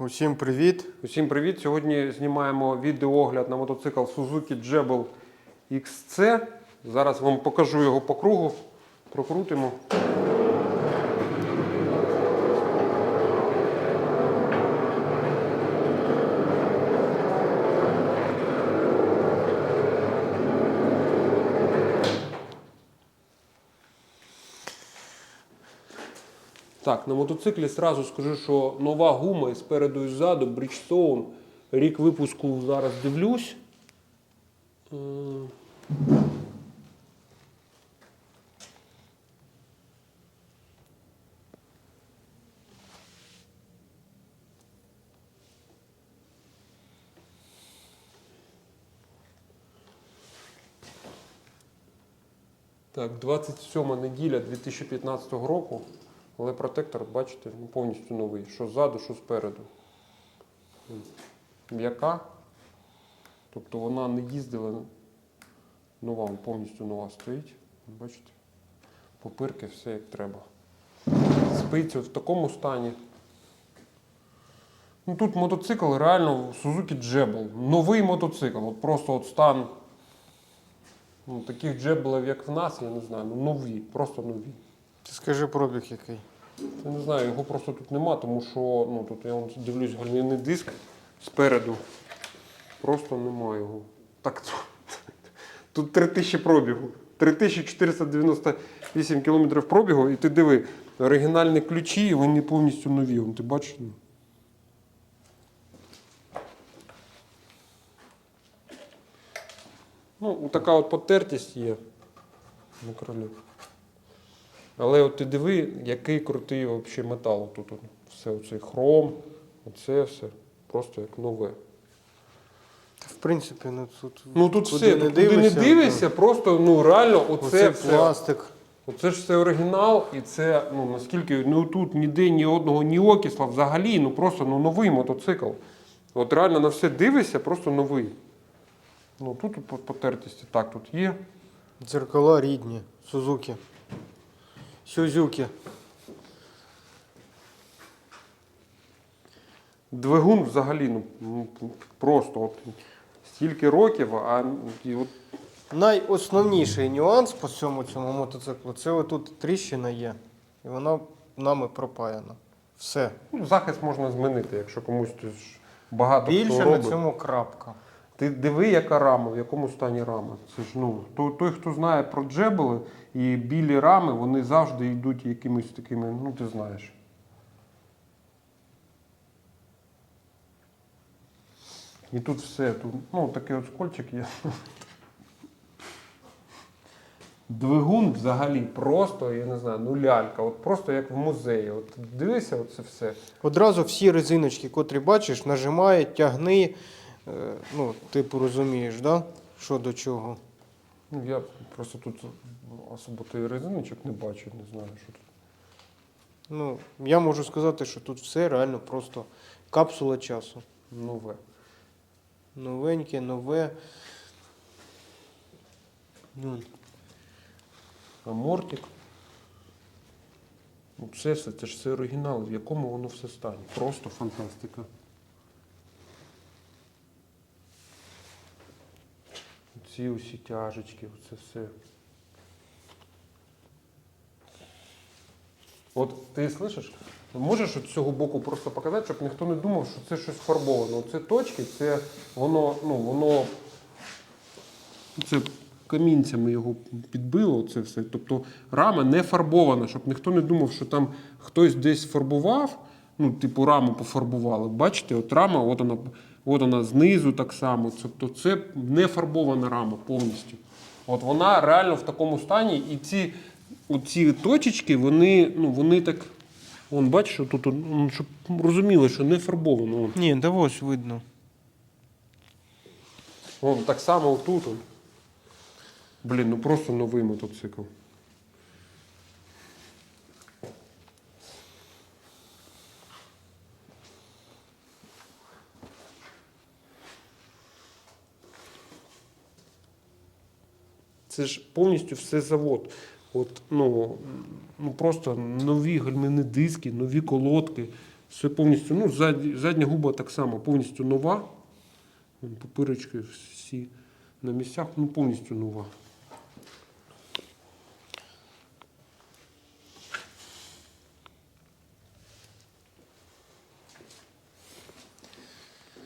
Усім привіт! Усім привіт! Сьогодні знімаємо відеоогляд на мотоцикл Suzuki Jebel XC. Зараз вам покажу його по кругу. Прокрутимо. Так, на мотоциклі сразу скажу, що нова гума і спереду і ззаду, Bridgestone. Рік випуску зараз дивлюсь. Е, Так, 27 неділя 2015 року. Але протектор, бачите, повністю новий. Що ззаду, що спереду. М'яка. Тобто вона не їздила. Нова, повністю нова стоїть. Бачите? Попирки, все як треба. Спиці в такому стані. Ну, тут мотоцикл реально Suzuki Jebel. Новий мотоцикл. От просто от стан. Ну, таких джебелів, як в нас, я не знаю. Ну, нові, просто нові. Ти скажи пробіг який. Я не знаю, його просто тут нема, тому що ну, тут я вон дивлюсь гальмівний диск спереду. Просто нема його. Так, тут 3000 пробігу. 3498 км пробігу, і ти диви, оригінальні ключі, вони повністю нові. Ти бачиш? Ну. Ну, така от потертість є на кролі. Але от ти диви, який крутий взагалі метал тут. Все оцей хром, оце все. Просто як нове. В принципі, ну тут. Ну тут куди все, тут куди не дивишся, просто ну реально то- оце, Оце все. пластик. Оце ж все оригінал, і це, ну наскільки, ну тут ніде ні одного ні окисла взагалі, ну просто ну, новий мотоцикл. От реально на все дивишся, просто новий. Ну тут по- потертості так, тут є. Дзеркала рідні. Сузуки. Сюзюки. Двигун взагалі, ну, просто от стільки років, а і от Найосновніший нюанс по цьому цьому мотоциклу це отут тріщина є. І вона нами пропаяна. Все. Ну, захист можна змінити, якщо комусь ти ж багато хто Більше на робить. цьому крапка. Ти диви, яка рама, в якому стані рама. Це ж ну той, той, хто знає про джебели і білі рами, вони завжди йдуть якимись такими, ну ти знаєш. І тут все, тут, ну такий от скольчик є. Двигун взагалі просто, я не знаю, ну лялька, от просто як в музеї. От дивися, оце все. Одразу всі резиночки, котрі бачиш, нажимає, тягни. Е, Ну, типу розумієш, да? що до чого. Ну, я просто тут особо той резиночок не бачу, не знаю, що тут. Ну, я можу сказати, що тут все реально просто капсула часу. Нове. Новеньке, нове. Ну, Амортик. Ну, Це все, це ж все оригінал, в якому воно все стане. Просто фантастика. Ці усі тяжечки, це все. От ти слышиш? Можеш от цього боку просто показати, щоб ніхто не думав, що це щось фарбовано. Це точки, це воно, ну, воно це камінцями його підбило, це все. Тобто рама не фарбована, щоб ніхто не думав, що там хтось десь фарбував, ну, типу, раму пофарбували. Бачите, от рама, от вона, от вона знизу так само. Тобто це не фарбована рама повністю. От вона реально в такому стані, і ці оці точечки, вони, ну, вони так. Вон, бачиш, тут, ну, щоб розуміли, що не фарбовано. Ні, да ось видно. Вон так само отут. Блін, ну просто новий мотоцикл. Це ж повністю все завод. От, ну, ну просто нові гальмівні диски, нові колодки. Все повністю, ну, задня, задня губа так само, повністю нова. Вон Пупирочки всі на місцях, ну повністю нова.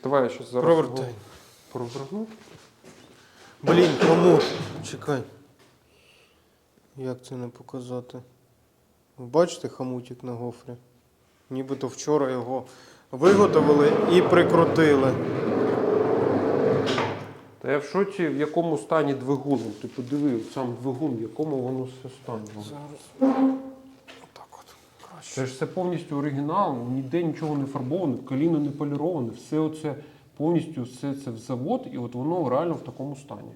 Давай я зараз Провертай. його проверну. Блін, кому? Чекай. Як це не показати? Ви бачите хамутик на гофрі? Нібито вчора його виготовили і прикрутили. Та я в шоці, в якому стані двигун. Ти подиви, сам двигун, в якому воно все стані. Зараз. Отак от. Краще. Це ж все повністю оригінал, ніде нічого не фарбоване, коліно не поліроване, все оце повністю все це в завод, і от воно реально в такому стані.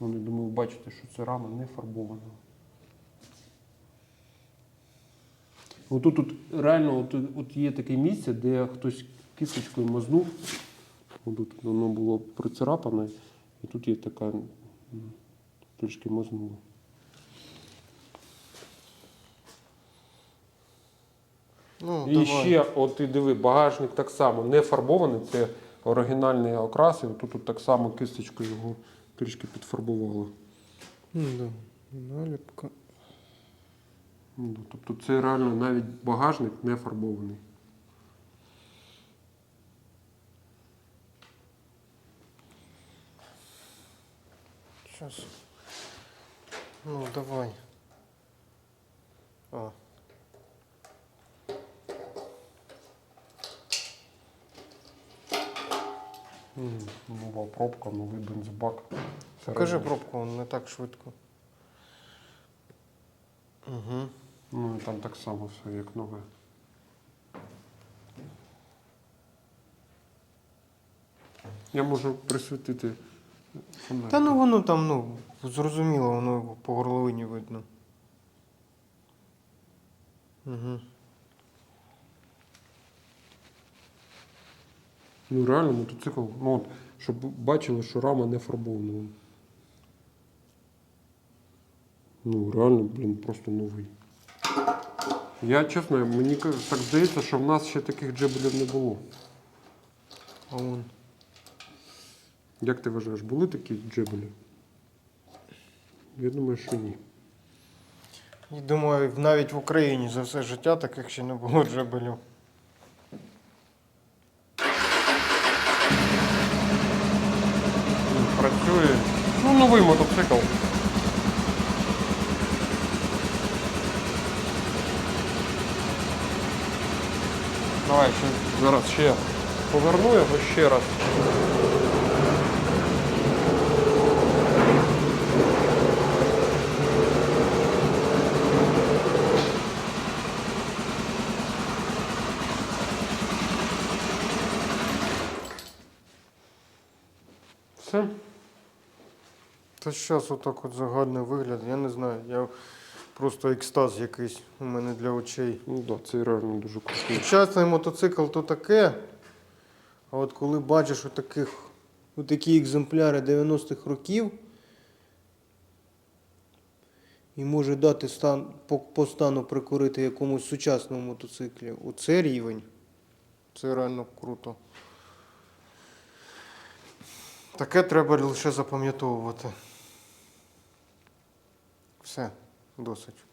Ну, я думаю, бачите, що це рама не фарбована. Отут тут реально от, от є таке місце, де хтось кисточкою мазнув. Отут воно було прицарапане, і тут є така трішки мазнуло. Ну, І давай. ще, от ти диви, багажник так само не фарбований, це оригінальний окрас, і тут, тут так само кисточкою його трішки підфарбували. Ну, да. Наліпка. Ну, Тобто це реально навіть багажник не фарбований. Сейчас. Ну, давай. О. Нова пробка, новий бензобак. Покажи пробку, не так швидко. Угу. Ну і там так само все, як нове. Я можу присвятити. фонарик. Та ну воно там, ну, зрозуміло, воно по горловині видно. Угу. Ну реально мотоцикл, ну от, щоб бачили, що рама не фарбована. Ну, реально, блін, просто новий. Я чесно, мені так здається, що в нас ще таких джебелів не було. А вон. Як ти вважаєш, були такі джебелі? Я думаю, що ні. І думаю, навіть в Україні за все життя таких ще не було джебелів. Працює. Ну, новий мотоцикл. Давай ще зараз ще поверну його ще раз. Все. Та зараз отак от загальний вигляд, я не знаю. Я просто екстаз якийсь у мене для очей. Ну так, да, це реально дуже крутий. Сучасний мотоцикл то таке. А от коли бачиш отаких, отакі екземпляри 90-х років і може дати стан, по, по стану прикурити якомусь сучасному мотоциклі, оце рівень. Це реально круто. Таке треба лише запам'ятовувати. Все, досить.